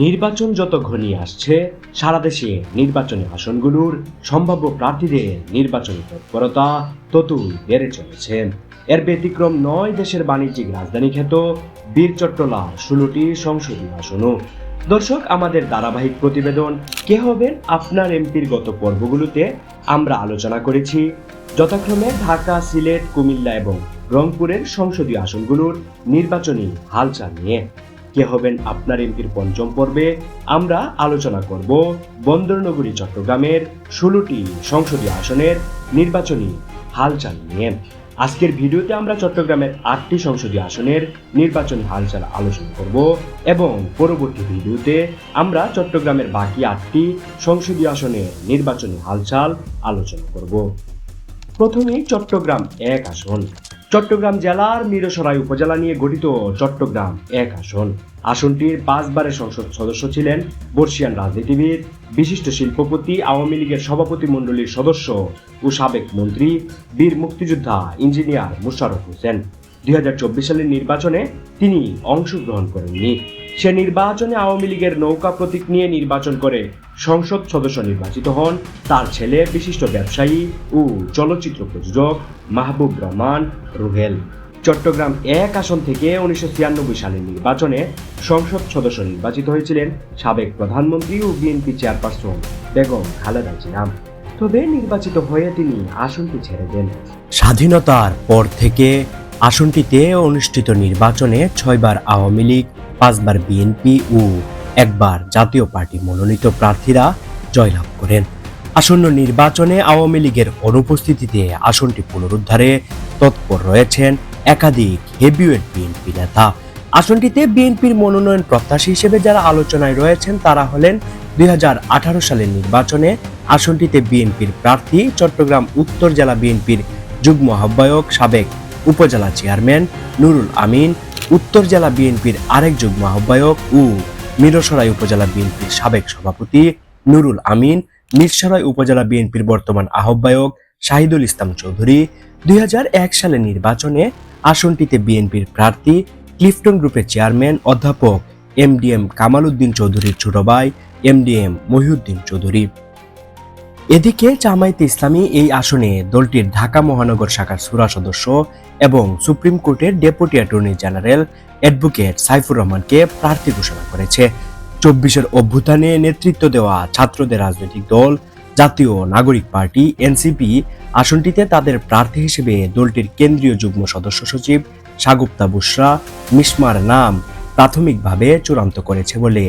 নির্বাচন যত ঘনিয়ে আসছে, সারা দেশে নির্বাচনী আসনগুলোর সম্ভাব্য প্রার্থীদের নির্বাচনী তৎপরতা ততই বেড়ে চলেছে। এর ব্যতিক্রম নয় দেশের বাণিজ্যিক রাজধানী খ্যাত বীর চট্টলা ষোলোটি সংসদীয় আসনও। দর্শক, আমাদের ধারাবাহিক প্রতিবেদন কে হবেন আপনার এমপির গত পর্বগুলোতে আমরা আলোচনা করেছি। যথাক্রমে ঢাকা, সিলেট, কুমিল্লা এবং রংপুরের সংসদীয় আসনগুলোর নির্বাচনী হালচাল নিয়ে। কে হবেন আপনার এমপির পঞ্চম পর্বে? আমরা আলোচনা করব বন্দরনগরী, চট্টগ্রামের ষোলোটি সংসদীয় আসনের নির্বাচনী হালচাল নিয়ে। আজকের ভিডিওতে আমরা চট্টগ্রামের আটটি সংসদীয় আসনের নির্বাচনী হালচাল আলোচনা করব এবং পরবর্তী ভিডিওতে আমরা চট্টগ্রামের বাকি আটটি সংসদীয় আসনের নির্বাচনী হালচাল আলোচনা করব। প্রথমেই চট্টগ্রাম এক আসন। চট্টগ্রাম জেলার মিরসরাই উপজেলা নিয়ে গঠিত চট্টগ্রাম এক আসন। আসনটির পাঁচবারের সংসদ সদস্য ছিলেন বর্ষিয়ান রাজনীতিবিদ, বিশিষ্ট শিল্পপতি, আওয়ামী লীগের সভাপতি মণ্ডলীর সদস্য ও সাবেক মন্ত্রী, বীর মুক্তিযোদ্ধা ইঞ্জিনিয়ার মুশারফ হোসেন। দুই হাজার চব্বিশ সালের নির্বাচনে তিনি অংশগ্রহণ করেননি। সে নির্বাচনে আওয়ামী লীগের নৌকা প্রতীক নিয়ে নির্বাচন করে। সংসদ সদস্য নির্বাচিত হন। তার ছেলে, বিশিষ্ট ব্যবসায়ী ও চলচ্চিত্র প্রযোজক মাহবুব রহমান রুহেল। চট্টগ্রাম এক আসন থেকে উনিশশো ছিয়ানব্বই সালের নির্বাচনে সংসদ সদস্য নির্বাচিত হয়েছিলেন সাবেক প্রধানমন্ত্রী ও বিএনপি চেয়ারপারসন বেগম খালেদা জিয়া তবে নির্বাচিত হয়ে তিনি আসনটি ছেড়ে দেন। স্বাধীনতার পর থেকে আসনটিতে অনুষ্ঠিত নির্বাচনে ছয়বার আওয়ামী লীগ, পাঁচবার বিএনপি ও একবার জাতীয় পার্টি মনোনীত প্রার্থীরা জয়লাভ করেন। আসন্ন নির্বাচনে আওয়ামী লীগের অনুপস্থিতিতে আসনটি পুনরুদ্ধারে তৎপর রয়েছেন একাধিক হেভিওয়েট বিএনপি নেতা। আসনটিতে বিএনপির মনোনয়ন প্রত্যাশী হিসেবে যারা আলোচনায় রয়েছেন, তারা হলেন দুই হাজার আঠারো সালের নির্বাচনে আসনটিতে বিএনপির প্রার্থী, চট্টগ্রাম উত্তর জেলা বিএনপির যুগ্ম আহ্বায়ক সাবেক উপজেলা চেয়ারম্যান নুরুল আমিন, উত্তর জেলা বিএনপির আরেক যুগ্ম আহ্বায়ক ও মিরসরাই উপজেলা বিএনপির সাবেক সভাপতি নুরুল আমিন, মিরসরাই উপজেলা বিএনপির বর্তমান আহ্বায়ক শাহিদুল ইসলাম চৌধুরী, দুই সালের নির্বাচনে আসনটিতে বিএনপির প্রার্থী ক্লিফটন গ্রুপের চেয়ারম্যান অধ্যাপক M D M Kamal Uddin চৌধুরীর ছোট ভাই, M D M Mohiuddin Chowdhury. এদিকে জামায়াতে ইসলামী এই আসনে দলটির ঢাকা মহানগর শাখার সুরা সদস্য এবং সুপ্রিম কোর্টের deputy attorney general advocate Saifur রহমানকে প্রার্থী ঘোষণা করেছে। চব্বিশের অভ্যুত্থানে নেতৃত্ব দেওয়া ছাত্রদের রাজনৈতিক দল, জাতীয় নাগরিক পার্টি, এনসিপি আসনটিতে তাদের প্রার্থী হিসেবে দলটির কেন্দ্রীয় যুগ্ম সদস্য সচিব সাগুপ্তা বুসরা মিসমার নাম প্রাথমিকভাবে চূড়ান্ত করেছে বলে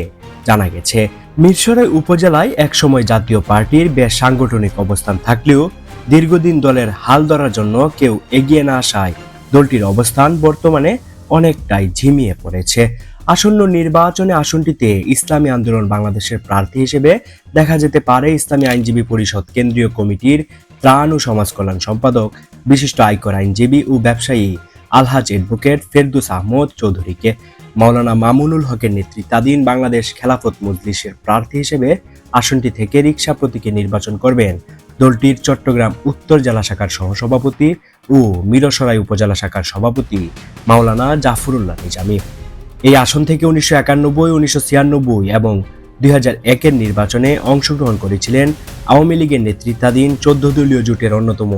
জানা গেছে। মিরসরাই উপজেলায় একসময় জাতীয় পার্টির বেশ সাংগঠনিক অবস্থান থাকলেও দীর্ঘদিন দলের হাল ধরার জন্য কেউ এগিয়ে না আসায় দলটির অবস্থান বর্তমানে অনেকটাই ঝিমিয়ে পড়েছে। আসন্ন নির্বাচনে আসনটিতে ইসলামী আন্দোলন বাংলাদেশের প্রার্থী হিসেবে দেখা যেতে পারে ইসলামী আইনজীবী পরিষদ কেন্দ্রীয় কমিটির ত্রাণ ও সমাজ কল্যাণ সম্পাদক, বিশিষ্ট আয়কর আইনজীবী ও ব্যবসায়ী আলহাজ অ্যাডভোকেট ফেরদুস আহমদ চৌধুরীকে। মাওলানা মামুনুল হকের নেতৃত্বাধীন বাংলাদেশ খেলাফত মজলিসের প্রার্থী হিসেবে আসনটি থেকে রিক্সা প্রতীকে নির্বাচন করবেন দলটির চট্টগ্রাম উত্তর জেলা শাখার সহসভাপতি ও মিরসরাই উপজেলা শাখার সভাপতি মাওলানা জাফরুল্লাহ নিজামী। এই আসন থেকে উনিশশো একানব্বই, উনিশশো ছিয়ানব্বই এবং দুই হাজার একের নির্বাচনে অংশগ্রহণ করেছিলেন আওয়ামী লীগের নেতৃত্বাধীন চোদ্দ দলীয় জোটের অন্যতম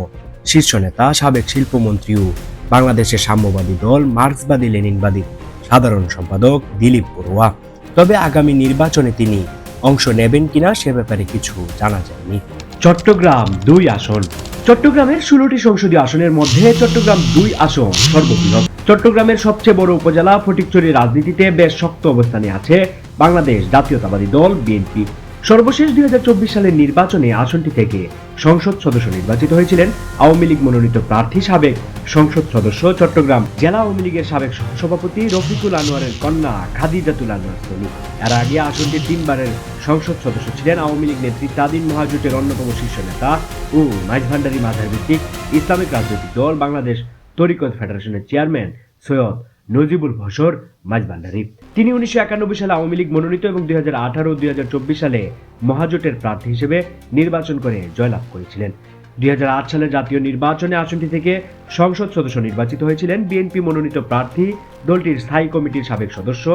শীর্ষ নেতা, সাবেক শিল্পমন্ত্রী ও বাংলাদেশের সাম্যবাদী দল মার্ক্সবাদী লেনিনবাদী। সাধারণ সম্পাদক দিলীপ বড়ুয়া। তবে আগামী নির্বাচনে তিনি অংশ নেবেন কিনা সে ব্যাপারে কিছু জানা যায়নি। চট্টগ্রাম দুই আসন। চট্টগ্রামের ষোলোটি সংসদীয় আসনের মধ্যে চট্টগ্রাম দুই আসন সর্ববৃহৎ। চট্টগ্রামের সবচেয়ে বড় উপজেলা ফটিকচুরি রাজনীতিতে বেশ শক্ত অবস্থানে আছে বাংলাদেশ জাতীয়তাবাদী দল বিএনপি। সর্বশেষ দুই সালের নির্বাচনে আসনটি থেকে সংসদ সদস্য নির্বাচিত হয়েছিলেন আওয়ামী লীগ মনোনীত প্রার্থী সাবেক সংসদ সদস্য চট্টগ্রাম জেলা আওয়ামী লীগের সাবেক সহসভাপতি রফিকুল আনোয়ারের কন্যা খাদিজাতুল আনোয়ার সনি। এর আগে আসনটির তিনবারের সংসদ সদস্য ছিলেন আওয়ামী লীগ নেতৃত্বাধীন মহাজোটের অন্যতম শীর্ষ নেতা ও মাঝভান্ডারী মাথার ভিত্তিক ইসলামিক রাজনৈতিক দল বাংলাদেশ তরিকত ফেডারেশনের চেয়ারম্যান সৈয়দ নজিবুল ভসর মাঝভান্ডারী তিনি উনিশশো একানব্বই সালে আওয়ামী লীগ মনোনীত এবং দুই হাজার আঠারো, দুই হাজার চব্বিশ সালে মহাজোটের প্রার্থী হিসেবে নির্বাচন করে জয়লাভ করেছিলেন। দুই সালের জাতীয় নির্বাচনে আসনটি থেকে সংসদ সদস্য নির্বাচিত হয়েছিলেন বিএনপি মনোনীত প্রার্থী, দলটির স্থায়ী কমিটির সাবেক সদস্য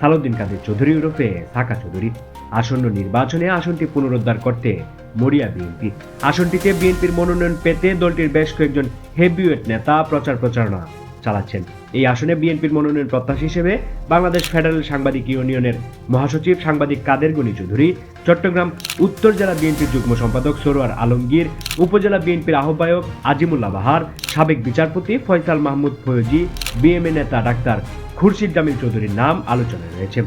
সালাউদ্দিন কাদের চৌধুরী ওরফে সাকা চৌধুরী। আসন্ন নির্বাচনে আসনটি পুনরুদ্ধার করতে মরিয়া বিএনপি। আসনটিতে বিএনপির মনোনয়ন পেতে দলটির বেশ কয়েকজন হেভিওয়েট নেতা প্রচার প্রচারণা চালাচ্ছেন। এই আসনে বিএনপির মনোনয়ন প্রত্যাশী হিসেবে বাংলাদেশ ফেডারেল সাংবাদিক ইউনিয়নের মহাসচিব সাংবাদিক কাদের গনি চৌধুরী, চট্টগ্রাম উত্তর জেলা বিএনপির যুগ্ম সম্পাদক সরোয়ার আলমগীর, উপজেলা বিএনপির আহ্বায়ক আজিমুল্লাহ বাহার, সাবেক বিচারপতি ফয়সাল মাহমুদ ফয়জি, বিএমএ নেতা ডাক্তার খুরশিদ জামিল চৌধুরীর নাম আলোচনায় রয়েছে।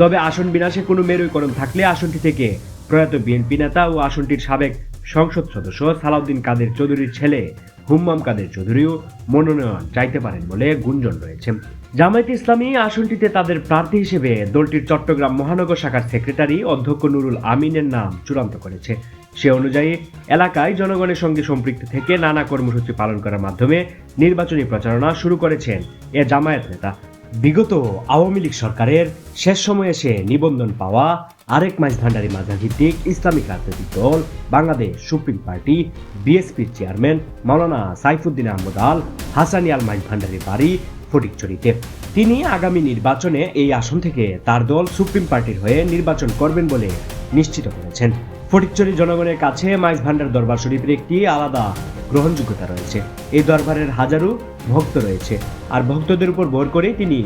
তবে আসন বিনাশে কোনো মেরুকরণ থাকলে আসনটি থেকে প্রয়াত বিএনপি নেতা ও আসনটির সাবেক সংসদ সদস্য সালাউদ্দিন কাদের চৌধুরীর ছেলে হুম্মাম কাদের চৌধুরীও মনোনয়ন চাইতে পারেন বলে গুঞ্জন রয়েছে। জামায়াত ইসলামী আসনটিতে তাদের প্রার্থী হিসেবে দলটির চট্টগ্রাম মহানগর শাখার সেক্রেটারি অধ্যক্ষ নুরুল আমিনের নাম চূড়ান্ত করেছে। সে অনুযায়ী, এলাকায় জনগণের সঙ্গে সম্পৃক্ত থেকে নানা কর্মসূচি পালন করার মাধ্যমে নির্বাচনী প্রচারণা শুরু করেছেন এ জামায়াত নেতা। বিগত আওয়ামী লীগ সরকারের শেষ সময়ে এসে নিবন্ধন পাওয়া আরেক মাইজ ভান্ডারি মাঝার ভিত্তিক ইসলামিক রাজনৈতিক দল, বাংলাদেশ সুপ্রিম পার্টি বিএসপির চেয়ারম্যান মাওলানা সাইফুদ্দিন আহমদ আল হাসানি আল মাইজ ভান্ডারির বাড়ি ফটিকছড়িতে তিনি আগামী নির্বাচনে এই আসন থেকে তার দল সুপ্রিম পার্টির হয়ে নির্বাচন করবেন বলে নিশ্চিত করেছেন। ফটিকছড়ি জনগণের কাছে মাইজ ভান্ডার দরবার শরীফের একটি আলাদা গ্রহণযোগ্যতা রয়েছে। এই দরবারের হাজারো ভক্ত রয়েছে, আর ভক্তদের উপর ভর করে তিনি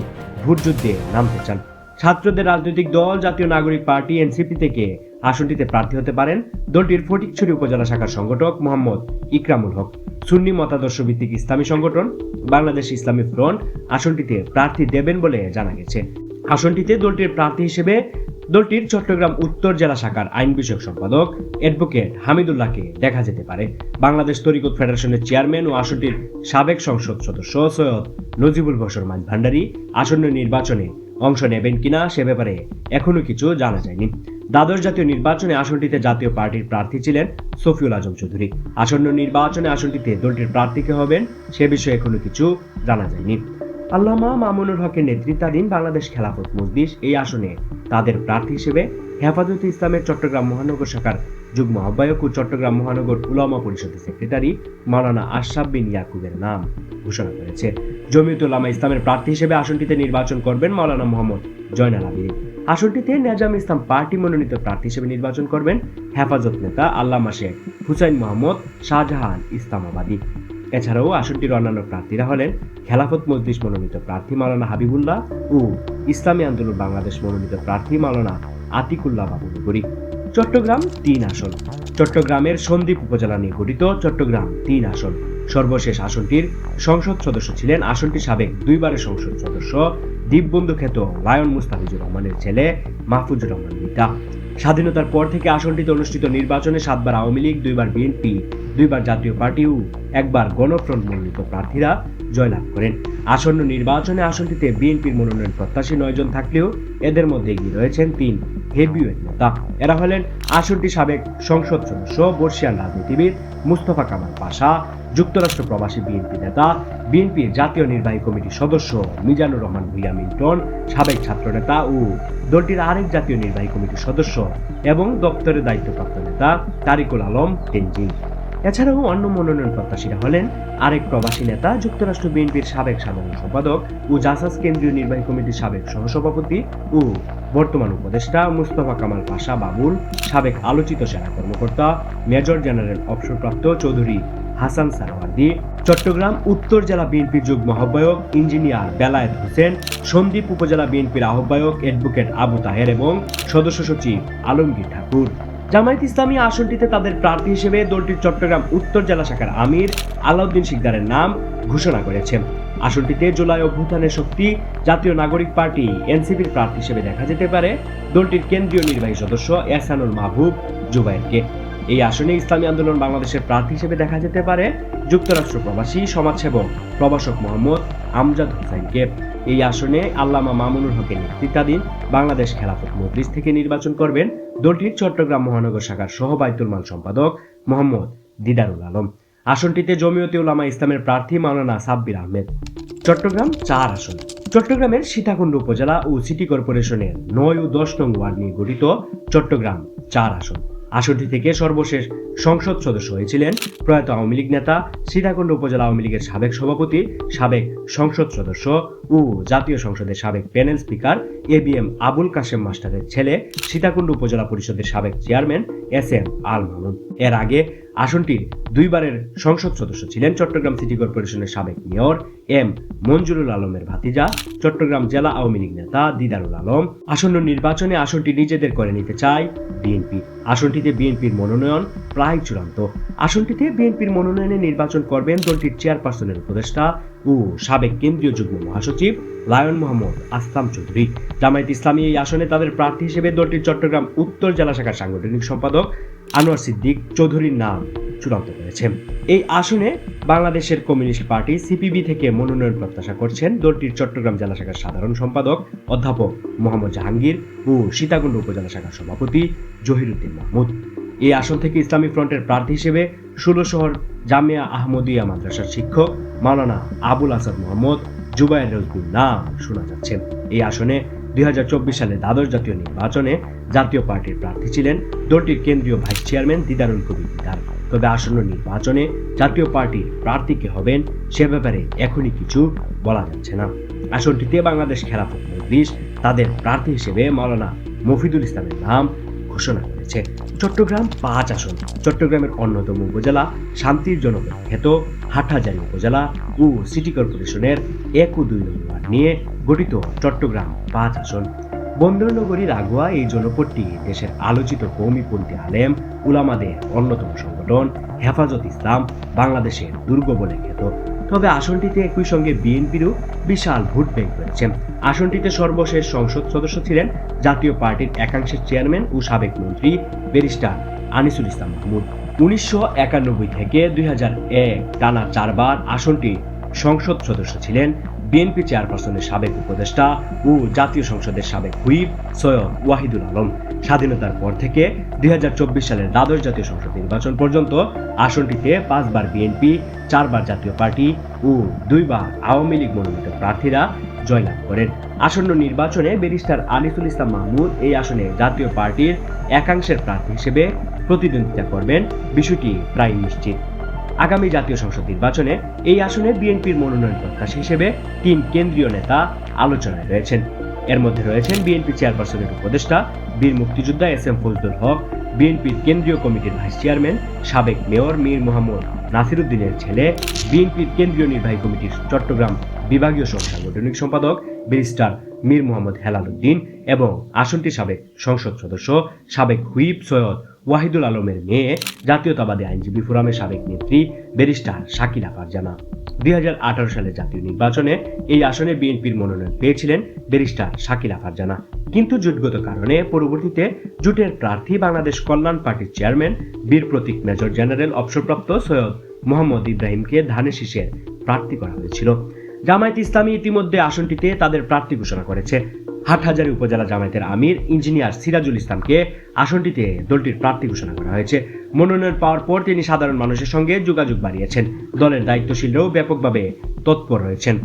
ভোটযুদ্ধে নামতে চান। ছাত্রদের রাজনৈতিক দল, জাতীয় নাগরিক পার্টি, এনসিপি থেকে আসনটিতে প্রার্থী হতে পারেন দলটির ফটিকছড়ি উপজেলা শাখার সংগঠক মোহাম্মদ ইকরামুল হক। সুন্নি মতাদর্শ ভিত্তিক ইসলামী সংগঠন, বাংলাদেশ ইসলামী ফ্রন্ট আসনটিতে প্রার্থী দেবেন বলে জানা গেছে। আসনটিতে দলটির প্রার্থী হিসেবে দলটির চট্টগ্রাম উত্তর জেলা শাখার আইন বিষয়ক সম্পাদক অ্যাডভোকেট হামিদুল্লাহকে দেখা যেতে পারে। বাংলাদেশ তরিকত ফেডারেশনের চেয়ারম্যান ও আসনটির সাবেক সংসদ সদস্য সৈয়দ নজিবুল বসর মাঝ ভান্ডারী আসন্ন নির্বাচনে অংশ নেবেন কিনা সে ব্যাপারে এখনও কিছু জানা যায়নি। দ্বাদশ জাতীয় নির্বাচনে আসনটিতে জাতীয় পার্টির প্রার্থী ছিলেন সফিউল আজম চৌধুরী। আসন্ন নির্বাচনে আসনটিতে দলটির প্রার্থী কে হবেন সে বিষয়ে এখনও কিছু জানা যায়নি। আল্লামা মামুনুল হকের নেতৃত্বাধীন বাংলাদেশ খেলাফত মজলিস এই আসনে তাদের প্রার্থী হিসেবে হেফাজতে ইসলামের চট্টগ্রাম মহানগর শাখার যুগ্ম আহ্বায়ক ও চট্টগ্রাম মহানগর উলামা পরিষদের সেক্রেটারি মাওলানা আশরাফ বিন ইয়াকুবের নাম ঘোষণা করেছে। জমিয়ত উলামা ইসলামের প্রার্থী হিসেবে আসনটিতে নির্বাচন করবেন মাওলানা মোহাম্মদ জয়নাল আবিদিন আসনটিতে নেজাম ইসলাম পার্টি মনোনীত প্রার্থী হিসেবে নির্বাচন করবেন হেফাজত নেতা আল্লামা শেখ হুসাইন মোহাম্মদ শাহজাহান ইসলামাবাদী। এছাড়াও আসনটির অন্যান্য প্রার্থীরা হলেন খেলাফত মজলিস মনোনীত প্রার্থী মাওলানা হাবিবুল্লাহ ও ইসলামী আন্দোলন বাংলাদেশ মনোনীত প্রার্থী মাওলানা আতিকুল্লাহ বাবুনগরী চট্টগ্রাম তিন আসন। চট্টগ্রামের সন্দ্বীপ উপজেলা নিয়ে গঠিত চট্টগ্রাম তিন আসন। সর্বশেষ আসনটির সংসদ সদস্য ছিলেন আসনটি সাবেক দুইবারের সংসদ সদস্য দ্বীপবন্ধু খ্যাত লায়ন মুস্তাফিজুর রহমানের ছেলে মাহফুজুর রহমান মিতা। স্বাধীনতার পর থেকে আসনটিতে অনুষ্ঠিত নির্বাচনে সাতবার আওয়ামী লীগ, দুইবার বিএনপি দুইবার জাতীয় পার্টি ও একবার গণফ্রন্ট মনোনীত প্রার্থীরা জয়লাভ করেন। আসন্ন নির্বাচনে আসনটিতে বিএনপির মনোনয়ন প্রত্যাশী নয়জন থাকলেও এদের মধ্যে এগিয়ে রয়েছেন তিন হেভিওয়েট নেতা। এরা হলেন আসনটি সাবেক সংসদ সদস্য, বর্ষিয়ান রাজনীতিবিদ মুস্তফা কামাল পাশা, যুক্তরাষ্ট্র প্রবাসী বিএনপি নেতা, বিএনপির জাতীয় নির্বাহী কমিটির সদস্য মিজানুর রহমান ভুইয়া মিল্টন, সাবেক ছাত্রনেতা ও দলটির আরেক জাতীয় নির্বাহী কমিটির সদস্য এবং দপ্তরের দায়িত্বপ্রাপ্ত নেতা তারিকুল আলম তেনজিং। এছাড়াও অন্য মনোনয়ন প্রত্যাশীরা হলেন আরেক প্রবাসী নেতা, যুক্তরাষ্ট্র বিএনপির সাবেক সাধারণ সম্পাদক ও জাসাস কেন্দ্রীয় নির্বাহী কমিটির সাবেক সহসভাপতি ও বর্তমান উপদেষ্টা মুস্তফা কামাল পাশা বাবুল, সাবেক আলোচিত সেনা কর্মকর্তা মেজর জেনারেল অবসরপ্রাপ্ত চৌধুরী হাসান সারওয়ার্দি, চট্টগ্রাম উত্তর জেলা বিএনপির যুগ্ম আহ্বায়ক ইঞ্জিনিয়ার বেলায়েত হোসেন, সন্দ্বীপ উপজেলা বিএনপির আহ্বায়ক অ্যাডভোকেট আবু তাহের এবং সদস্য সচিব আলমগীর ঠাকুর। জামায়াত ইসলামী আসনটিতে তাদের প্রার্থী হিসেবে দলটির চট্টগ্রাম উত্তর জেলা শাখার আমির আলাউদ্দিন শিকদারের নাম ঘোষণা করেছে। আসনটিতে জুলাই অভ্যুত্থানের শক্তি জাতীয় নাগরিক পার্টি এনসিপির প্রার্থী হিসেবে দেখা যেতে পারে। দলটির কেন্দ্রীয় নির্বাহী সদস্য এহসানুল মাহবুব জুবাইরকে। এই আসনে ইসলামী আন্দোলন বাংলাদেশের প্রার্থী হিসেবে দেখা যেতে পারে যুক্তরাষ্ট্র প্রবাসী, সমাজসেবক, প্রভাষক মোহাম্মদ আমজাদ হোসেনকে। এই আসনে আল্লামা মামুনুল হকের নেতৃত্বাধীন বাংলাদেশ খেলাফত মজলিস থেকে নির্বাচন করবেন দলটির চট্টগ্রাম মহানগর শাখার সহবায়তুল মাল সম্পাদক মোহাম্মদ দিদারুল আলম। আসনটিতে জমিয়তে উলামা ইসলামের প্রার্থী মাওলানা সাব্বির আহমেদ। চট্টগ্রাম চার আসন। চট্টগ্রামের সীতাকুণ্ড উপজেলা ও সিটি কর্পোরেশনের নয় ও দশ নং ওয়ার্ড নিয়ে গঠিত চট্টগ্রাম চার আসন। আসনটি থেকে সর্বশেষ সংসদ সদস্য হয়েছিলেন প্রয়াত আওয়ামী লীগ নেতা, সীতাকুণ্ড উপজেলা আওয়ামী লীগের সাবেক সভাপতি, সাবেক সংসদ সদস্য ও জাতীয় সংসদের সাবেক panel speaker A B M Abul Kashem মাস্টারের ছেলে, সীতাকুণ্ড উপজেলা পরিষদের সাবেক chairman S M Al Mamun. এর আগে আসনটির দুইবারের সংসদ সদস্য ছিলেন চট্টগ্রাম সিটি কর্পোরেশনের সাবেক মেয়র এম মঞ্জুরুল আলমের ভাতিজা, চট্টগ্রাম জেলা আওয়ামী লীগ নেতা দিদারুল আলম। আসন্ন নির্বাচনে আসনটি নিজেদের করে নিতে চায় বিএনপি। আসনটিতে বিএনপির মনোনয়ন প্রায় চূড়ান্ত। আসনটিতে বিএনপির মনোনয়নে নির্বাচন করবেন দলটির চেয়ারপারসনের উপদেষ্টা ও সাবেক কেন্দ্রীয় যুগ্ম মহাসচিব লায়ন মোহাম্মদ আসলাম চৌধুরী। জামায়াত ইসলামী এই আসনে তাদের প্রার্থী হিসেবে দলটির চট্টগ্রাম উত্তর জেলা শাখার সাংগঠনিক সম্পাদক আনোয়ার সিদ্দিক চৌধুরীর নাম চূড়ান্ত করেছে। এই আসনে বাংলাদেশের কমিউনিস্ট পার্টি সিপিবি থেকে মনোনয়ন প্রত্যাশা করছেন দলটির চট্টগ্রাম জেলা শাখার সাধারণ সম্পাদক অধ্যাপক মোহাম্মদ জাহাঙ্গীর ও সীতাকুণ্ড উপজেলা শাখার সভাপতি জহিরুদ্দিন মাহমুদ। এই আসন থেকে ইসলামী ফ্রন্টের প্রার্থী হিসেবে ষোলো শহর জামিয়া আহমদিয়া মাদ্রাসার শিক্ষক মাওলানা আবুল আসাদ মোহাম্মদ জুবাইর রজবুল নাম শোনা যাচ্ছে। এই আসনে দুই সালে দ্বাদশ জাতীয় নির্বাচনে জাতীয় পার্টির প্রার্থী ছিলেন দলটির কেন্দ্রীয় ভাইস চেয়ারম্যান দিদারুল কবির দিদার। তবে আসন্ন নির্বাচনে জাতীয় পার্টির প্রার্থীকে হবেন সে ব্যাপারে এখনই কিছু বলা যাচ্ছে না। আসনটিতে বাংলাদেশ খেলাফত মজলিস তাদের প্রার্থী হিসেবে মৌলানা মফিদুল ইসলামের নাম ঘোষণা করেছে চট্টগ্রাম পাঁচ আসন। চট্টগ্রামের অন্যতম উপজেলা শান্তির জনক খেত হাটহাজারী উপজেলা ও সিটি কর্পোরেশনের এক ও দুই নম্বর নিয়ে গঠিত চট্টগ্রাম পাঁচ আসন। বন্দরনগরীর আগুয়া এই জনপদটি দেশের আলোচিত কৌমিপন্থী আলেম, উলামাদের অন্যতম সংগঠন, হেফাজত ইসলাম, বাংলাদেশের দুর্গ বলে খ্যাত। তবে আসনটিতে একই সঙ্গে বিএনপিরও বিশাল ভোট ব্যাংক রয়েছে। আসনটিতে সর্বশেষ সংসদ সদস্য ছিলেন জাতীয় পার্টির একাংশের চেয়ারম্যান ও সাবেক মন্ত্রী ব্যারিস্টার আনিসুল ইসলাম মাহমুদ। উনিশশো একানব্বই থেকে দুই হাজার এক টানা চারবার আসনটি সংসদ সদস্য ছিলেন বিএনপি চেয়ারপারসনের সাবেক উপদেষ্টা ও জাতীয় সংসদের সাবেক হুইপ সৈয়দ ওয়াহিদুল আলম। স্বাধীনতার পর থেকে দুই হাজার চব্বিশ সালের দ্বাদশ জাতীয় সংসদ নির্বাচন পর্যন্ত আসনটিতে পাঁচবার বিএনপি, চারবার জাতীয় পার্টি ও দুইবার আওয়ামী লীগ মনোনীত প্রার্থীরা জয়লাভ করেন। আসন্ন নির্বাচনে ব্যারিস্টার আনিসুল ইসলাম মাহমুদ এই আসনে জাতীয় পার্টির একাংশের প্রার্থী হিসেবে প্রতিদ্বন্দ্বিতা করবেন। বিষয়টি প্রায় নিশ্চিত। আগামী জাতীয় সংসদ নির্বাচনে এই আসনে বিএনপির মনোনয়ন প্রত্যাশী হিসেবে তিন কেন্দ্রীয় নেতা আলোচনায় রয়েছেন। এর মধ্যে রয়েছেন বিএনপি চেয়ারপারসনের উপদেষ্টা বীর মুক্তিযোদ্ধা এস এম ফজলুল হক, বিএনপির কেন্দ্রীয় কমিটির ভাইস চেয়ারম্যান সাবেক মেয়র মীর মোহাম্মদ নাসিরুদ্দিনের ছেলে, বিএনপির কেন্দ্রীয় নির্বাহী কমিটির চট্টগ্রাম বিভাগীয় সহ সাংগঠনিক সম্পাদক ব্যারিস্টার মীর মোহাম্মদ হেলাল উদ্দিন এবং আসনটির সাবেক সংসদ সদস্য সাবেক হুইপ সৈয়দ ওয়াহিদুল আলমের মেয়ে, জাতীয়তাবাদী আইনজীবী ফোরামের সাবেক নেত্রী ব্যারিস্টার শাকিলা ফারজানা। দুই সালের জাতীয় নির্বাচনে এই আসনে বিএনপির মনোনয়ন পেয়েছিলেন ব্যারিস্টার শাকিলা ফারজানা। কিন্তু জোটগত কারণে পরবর্তীতে জোটের প্রার্থী বাংলাদেশ কল্যাণ পার্টির চেয়ারম্যান বীর প্রতীক মেজর জেনারেল অবসরপ্রাপ্ত সৈয়দ মোহাম্মদ ইব্রাহিমকে ধানের শীষের প্রার্থী করা হয়েছিল। জামায়াত ইসলামী ইতিমধ্যে আসনটিতে তাদের প্রার্থী ঘোষণা করেছে। হাটহাজারী উপজেলা জামায়াতের আমির ইঞ্জিনিয়ার সিরাজুল ইসলামকে আসনটিতে দলটির প্রার্থী ঘোষণা করা হয়েছে। মনোনয়ন পাওয়ার পর তিনি সাধারণ মানুষের সঙ্গে যোগাযোগ বাড়িয়েছেন। দলের দায়িত্বশীলরাও ব্যাপকভাবে তৎপর রয়েছেন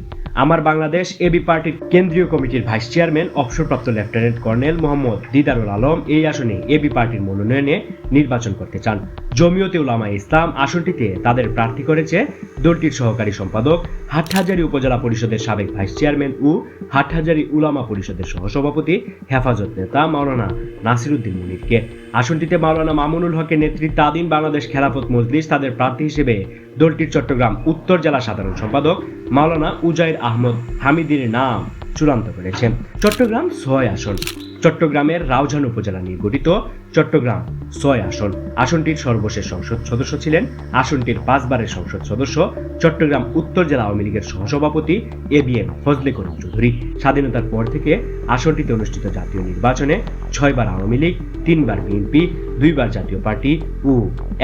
আমার বাংলাদেশ এবি পার্টির কেন্দ্রীয় কমিটির ভাইস চেয়ারম্যান, অবসরপ্রাপ্ত লেফটেন্যান্ট কর্নেল মোহাম্মদ দিদারুল আলম এই আসনে এবি পার্টির মনোনয়নে নির্বাচন করতে চান। জমিয়তে উলামা ইসলাম আসনটিতে তাদের প্রার্থী করেছে দলটির সহকারী সম্পাদক, হাটহাজারী উপজেলা পরিষদের সাবেক ভাইস চেয়ারম্যান ও হাটহাজারী উলামা পরিষদের সহসভাপতি হেফাজত নেতা মাওলানা নাসিরুদ্দিন মুনিরকে। আসনটিতে মাওলানা মামুনুল হকের নেতৃত্বাধীন বাংলাদেশ খেলাফত মজলিস তাদের প্রার্থী হিসেবে দলটির চট্টগ্রাম উত্তর জেলা সাধারণ সম্পাদক মাওলানা উজাইর আহমদ হামিদির নাম চূড়ান্ত করেছেন। চট্টগ্রাম ছয় আসন। চট্টগ্রামের রাউজান উপজেলা নিয়ে গঠিত চট্টগ্রাম ছয় আসন। আসনটির সর্বশেষ সংসদ সদস্য ছিলেন আসনটির পাঁচবারের সংসদ সদস্য চট্টগ্রাম উত্তর জেলা আওয়ামী লীগের সহসভাপতি A B M Fazle Karim Chowdhury. স্বাধীনতার পর থেকে আসনটিতে অনুষ্ঠিত জাতীয় নির্বাচনে ছয়বার আওয়ামী লীগ, তিনবার বিএনপি, দুইবার জাতীয় পার্টি ও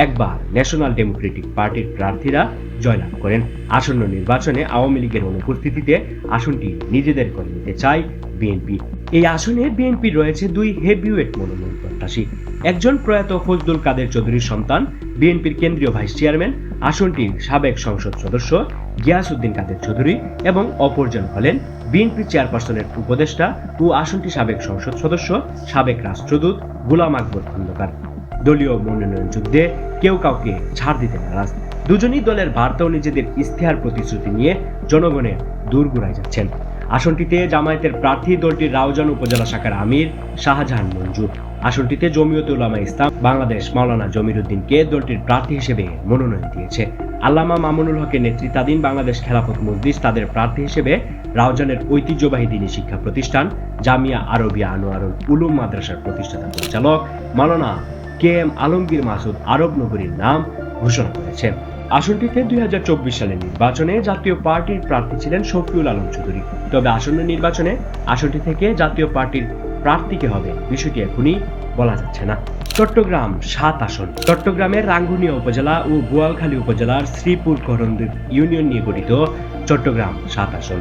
একবার ন্যাশনাল ডেমোক্রেটিক পার্টির প্রার্থীরা জয়লাভ করেন। আসন্ন নির্বাচনে আওয়ামী লীগের অনুপস্থিতিতে আসনটি নিজেদের করে নিতে চায় বিএনপি। এই আসনে বিএনপি রয়েছে দুই হেভিওয়েট মনোনয়ন প্রত্যাশী। একজন প্রয়াত ফজলুল কাদের চৌধুরীর সন্তান, বিএনপির কেন্দ্রীয় ভাইস চেয়ারম্যান, আসনটির সাবেক সংসদ সদস্য গিয়াসউদ্দিন কাদের চৌধুরী এবং অপরজন হলেন বিএনপি চেয়ারপারসনের উপদেষ্টা ও আসনটি সাবেক সংসদ সদস্য, সাবেক রাষ্ট্রদূত গুলাম আকবর খন্দকার। দলীয় মনোনয়ন যুদ্ধে কেউ কাউকে ছাড় দিতে নারাজ। দুজনই দলের বার্তা ও নিজেদের ইস্তেহার প্রতিশ্রুতি নিয়ে জনগণের দূরগুড়ায় যাচ্ছেন। আসনটিতে জামায়াতের প্রার্থী দলটির রাউজান উপজেলা শাখার আমির শাহজাহান মঞ্জুর আসনটিতে জমিয়ত উলামা ইসলাম, বাংলাদেশ মাওলানা জমিরুদ্দিনকে দলটির প্রার্থী হিসেবে মনোনয়ন দিয়েছে। আল্লামা মামুনুল হকের নেতৃত্বাধীন বাংলাদেশ খেলাফত মজলিস তাদের প্রার্থী হিসেবে রাউজানের ঐতিহ্যবাহী দিনী শিক্ষা প্রতিষ্ঠান জামিয়া আরবিয়া আনোয়ারুল উলুম মাদ্রাসার প্রতিষ্ঠাতা পরিচালক মাওলানা কে এম আলমগীর মাসুদ আরব নগরীর নাম ঘোষণা করেছে। আসনটিতে দুই সালের নির্বাচনে জাতীয় পার্টির প্রার্থী ছিলেন শফিউল আলম চৌধুরী। তবে আসন্ন নির্বাচনে আসনটি থেকে জাতীয় পার্টির প্রার্থীকে হবে, বিষয়টি এখনই বলা যাচ্ছে না। চট্টগ্রাম সাত আসন। চট্টগ্রামের রাঙ্গুনিয়া উপজেলা ও বোয়ালখালী উপজেলার শ্রীপুর করন্দ ইউনিয়ন নিয়ে গঠিত চট্টগ্রাম সাত আসন।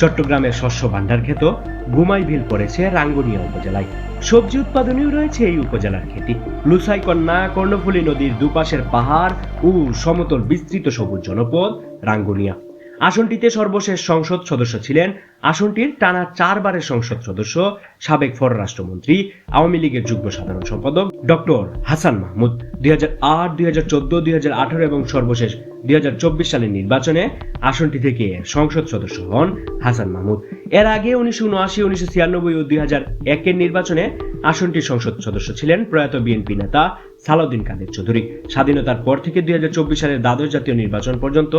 চট্টগ্রামের শস্য ভাণ্ডার ক্ষেত গুমাইভিল পড়েছে রাঙ্গুনিয়া উপজেলায়। সবজি উৎপাদনেও রয়েছে এই উপজেলার খেতি। লুসাইকন্যা কর্ণফুলী নদীর দুপাশের পাহাড় ও সমতল বিস্তৃত সবুজ জনপদ রাঙ্গুনিয়া। আসনটিতে সর্বশেষ সংসদ সদস্য ছিলেন আসনটির টানা চারবারের সংসদ সদস্য, সাবেক পররাষ্ট্রমন্ত্রী, আওয়ামী লীগের যুগ্ম সাধারণ সম্পাদক ডক্টর হাসান মাহমুদ। দুই হাজার আট, দুই হাজার চোদ্দ, দুই হাজার আঠারো এবং সর্বশেষ দুই হাজার চব্বিশ সালের নির্বাচনে আসনটি থেকে সংসদ সদস্য হন হাসান মাহমুদ। এর আগে উনিশশো উনআশি, উনিশশো ছিয়ানব্বই ও দুই হাজার একের নির্বাচনে আসনটির সংসদ সদস্য ছিলেন প্রয়াত বিএনপি নেতা সালাউদ্দিন কাদের চৌধুরী। স্বাধীনতার পর থেকে দুই হাজার চব্বিশ সালের দ্বাদশ জাতীয় নির্বাচন পর্যন্ত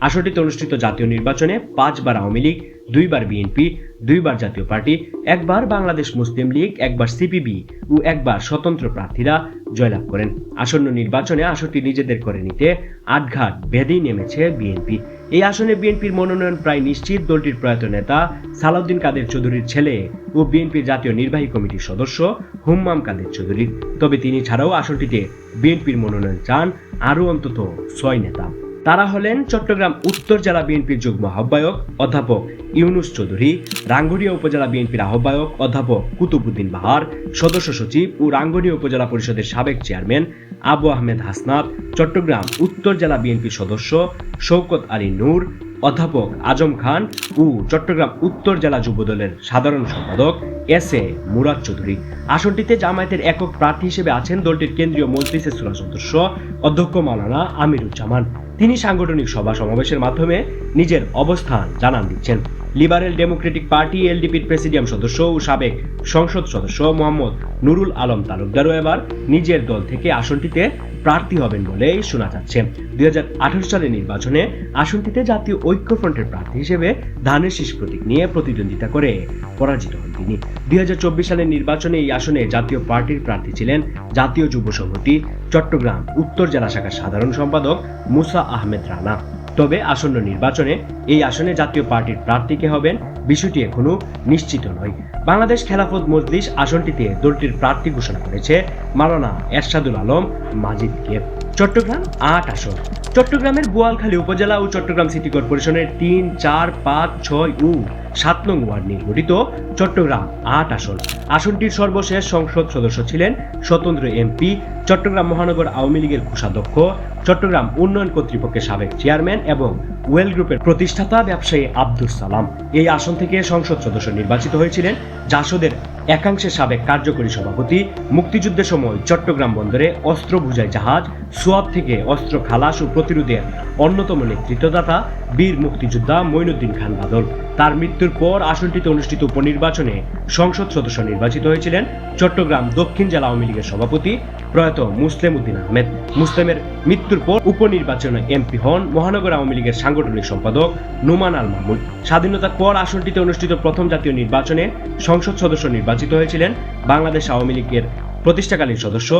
আসনটিতে অনুষ্ঠিত জাতীয় নির্বাচনে পাঁচবার আওয়ামী লীগ দুইবার বিএনপি, দুইবার জাতীয় পার্টি, একবার বাংলাদেশ মুসলিম লীগ, একবার সিপিবি ও একবার স্বতন্ত্র প্রার্থীরা জয়লাভ করেন। আসন্ন নির্বাচনে আসনটি নিজেদের করে নিতে আটঘাট বেঁধেই নেমেছে বিএনপি। এই আসনে বিএনপির মনোনয়ন প্রায় নিশ্চিত দলটির প্রয়াত নেতা সালাউদ্দিন কাদের চৌধুরীর ছেলে ও বিএনপির জাতীয় নির্বাহী কমিটির সদস্য হুম্মাম কাদের চৌধুরী। তবে তিনি ছাড়াও আসনটিতে বিএনপির মনোনয়ন চান আরও অন্তত ছয় নেতা। তারা হলেন চট্টগ্রাম উত্তর জেলা বিএনপির যুগ্ম আহ্বায়ক, অধ্যাপক ইউনুস চৌধুরী, রাঙ্গুনিয়া উপজেলা বিএনপির আহ্বায়ক, অধ্যাপক কুতুবুদ্দিন বাহার, সদস্য সচিব ও রাঙ্গুনিয়া উপজেলা পরিষদের সাবেক চেয়ারম্যান আবু আহমেদ হাসনাত, চট্টগ্রাম উত্তর জেলা বিএনপির সদস্য শৌকত আলী নূর অধ্যাপক আজম খান ও চট্টগ্রাম উত্তর জেলা যুবদলের সাধারণ সম্পাদক এস এ মুরাদ চৌধুরী। আসনটিতে জামায়াতের একক প্রার্থী হিসেবে আছেন দলটির কেন্দ্রীয় মন্ত্রী সুরা সদস্য অধ্যক্ষ মাওলানা আমিরুজ্জামান। তিনি সাংগঠনিক সভা সমাবেশের মাধ্যমে নিজের অবস্থান জানান দিচ্ছেন। লিবারেল ডেমোক্রেটিক পার্টি এলডিপির প্রেসিডিয়াম সদস্য ও সাবেক সংসদ সদস্য মোহাম্মদ নুরুল আলম তালুকদারও এবার নিজের দল থেকে আসনটিতে প্রার্থী হবেন বলেই শোনা যাচ্ছে। দুই সালের নির্বাচনে আসনটিতে জাতীয় ঐক্যফ্রন্টের প্রার্থী হিসেবে ধানের শীষ প্রতীক নিয়ে প্রতিদ্বন্দ্বিতা করে পরাজিত হন তিনি। দুই হাজার চব্বিশ সালের নির্বাচনে এই আসনে জাতীয় পার্টির প্রার্থী ছিলেন জাতীয় যুব সংহতি চট্টগ্রাম উত্তর জেলা শাখার সাধারণ সম্পাদক মুসা আহমেদ রানা। তবে আসন্ন নির্বাচনে এই আসনে জাতীয় পার্টির প্রার্থীকে হবেন বিষয়টি এখনও নিশ্চিত নয়। বাংলাদেশ খেলাফত মজলিস আসনটিতে দলটির প্রার্থী ঘোষণা করেছে মালানা এরশাদুল আলম মাজিদকে চট্টগ্রাম আট আসন। চট্টগ্রামের বোয়ালখালী উপজেলা ও চট্টগ্রাম সিটি কর্পোরেশনের তিন চার পাঁচ ছয় ও সাত নং ওয়ার্ড নিয়ে গঠিত চট্টগ্রাম আট আসন। আসনটির সর্বশেষ সংসদ সদস্য ছিলেন স্বতন্ত্র এমপি চট্টগ্রাম মহানগর আওয়ামী লীগের কোষাধ্যক্ষ, চট্টগ্রাম উন্নয়ন কর্তৃপক্ষের সাবেক চেয়ারম্যান এবং ওয়েল গ্রুপের প্রতিষ্ঠাতা ব্যবসায়ী আব্দুল সালাম। এই আসন থেকে সংসদ সদস্য নির্বাচিত হয়েছিলেন জাসদের একাংশের সাবেক কার্যকরী সভাপতি, মুক্তিযুদ্ধের সময় চট্টগ্রাম বন্দরে অস্ত্র বুঝাই জাহাজ, সোয়াব থেকে অস্ত্র খালাস ও প্রতিরোধের অন্যতম নেতৃত্বদাতা বীর মুক্তিযোদ্ধা মঈনুদ্দিন খান বাদল। তার মৃত্যুর পর আসনটিতে অনুষ্ঠিত উপনির্বাচনে সংসদ সদস্য নির্বাচিত হয়েছিলেন চট্টগ্রাম দক্ষিণ জেলা আওয়ামী লীগের সভাপতি প্রয়াত মুসলিম উদ্দিন আহমেদ। মুসলিমের মৃত্যুর পর উপনির্বাচনে এমপি হন মহানগর আওয়ামী লীগের সাংগঠনিক সম্পাদক নোমান আল মাহমুদ স্বাধীনতার পর আসনটিতে অনুষ্ঠিত প্রথম জাতীয় নির্বাচনে সংসদ সদস্য নির্বাচিত হয়েছিলেন বাংলাদেশ আওয়ামী লীগের প্রতিষ্ঠাকালীন সদস্য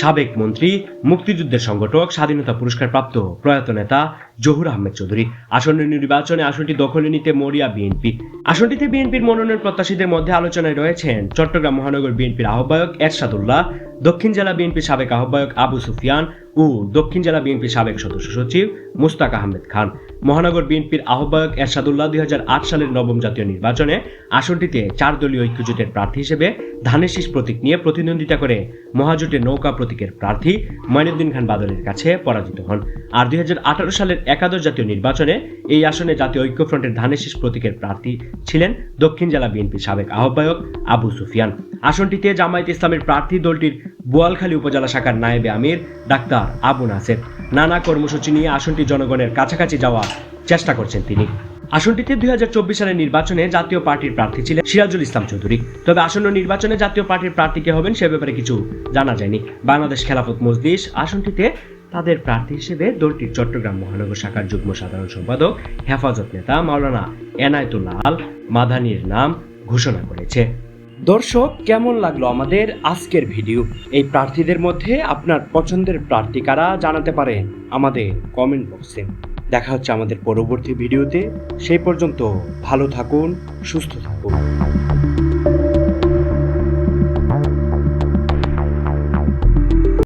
সাবেক মন্ত্রী, মুক্তিযুদ্ধের সংগঠক, স্বাধীনতা পুরস্কার প্রাপ্ত প্রয়াত নেতা জহুর আহমেদ চৌধুরী। আসন্ন নির্বাচনে আসনটি দখলে নিতে মরিয়া বিএনপি। আসনটিতে বিএনপির মনোনয়ন প্রত্যাশীদের মধ্যে আলোচনায় রয়েছেন চট্টগ্রাম মহানগর বিএনপির আহ্বায়ক এরশাদুল্লাহ, দক্ষিণ জেলা বিএনপির সাবেক আহ্বায়ক আবু সুফিয়ান ও দক্ষিণ জেলা বিএনপির সাবেক সদস্য সচিব মুস্তাক আহমেদ খান। মহানগর বিএনপির আহ্বায়ক এরশাদুল্লাহ দুই হাজার আট সালের নবম জাতীয় নির্বাচনে আসনটিতে চার দলীয় ঐক্যজোটের প্রার্থী হিসেবে ধানের শীষ প্রতীক নিয়ে প্রতিদ্বন্দ্বিতা করে মহাজোটের নৌকা প্রতীকের প্রার্থী মঈনুদ্দিন খান বাদলের কাছে পরাজিত হন। আর দুই সালের একাদশ জাতীয় নির্বাচনে এই আসনে জাতীয় ঐক্যফ্রন্টের ধানের শীষ প্রতীকের প্রার্থী ছিলেন দক্ষিণ জেলা বিএনপির সাবেক আহ্বায়ক আবু সুফিয়ান। আসনটিতে জামায়াত ইসলামের প্রার্থী দলটির বোয়ালখালী উপজেলা শাখার নায়েবে আমির, ডাক্তার আবু নাসের। নানা কর্মসূচি নিয়ে আসনটি জনগণের কাছাকাছি যাওয়ার চেষ্টা করছেন তিনি। আসনটিতে দুই হাজার চব্বিশ সালের নির্বাচনে জাতীয় পার্টির প্রার্থী ছিলেন সিরাজুল ইসলাম চৌধুরী। তবে আসন্ন নির্বাচনে জাতীয় পার্টির প্রার্থী কে হবেন সে ব্যাপারে কিছু জানা যায়নি। বাংলাদেশ খেলাফত মজলিস আসনটিতে তাদের প্রার্থী হিসেবে দলটির চট্টগ্রাম মহানগর শাখার যুগ্ম সাধারণ সম্পাদক, হেফাজত নেতা মাওলানা এনায়তুল্লাহ আল মাদানির নাম ঘোষণা করেছে। দর্শক, কেমন লাগল আমাদের আজকের ভিডিও? এই প্রার্থীদের মধ্যে আপনার পছন্দের প্রার্থী কারা জানাতে পারেন আমাদের কমেন্ট বক্সে দেখা হচ্ছে আমাদের পরবর্তী ভিডিওতে। সেই পর্যন্ত ভালো থাকুন সুস্থ থাকুন।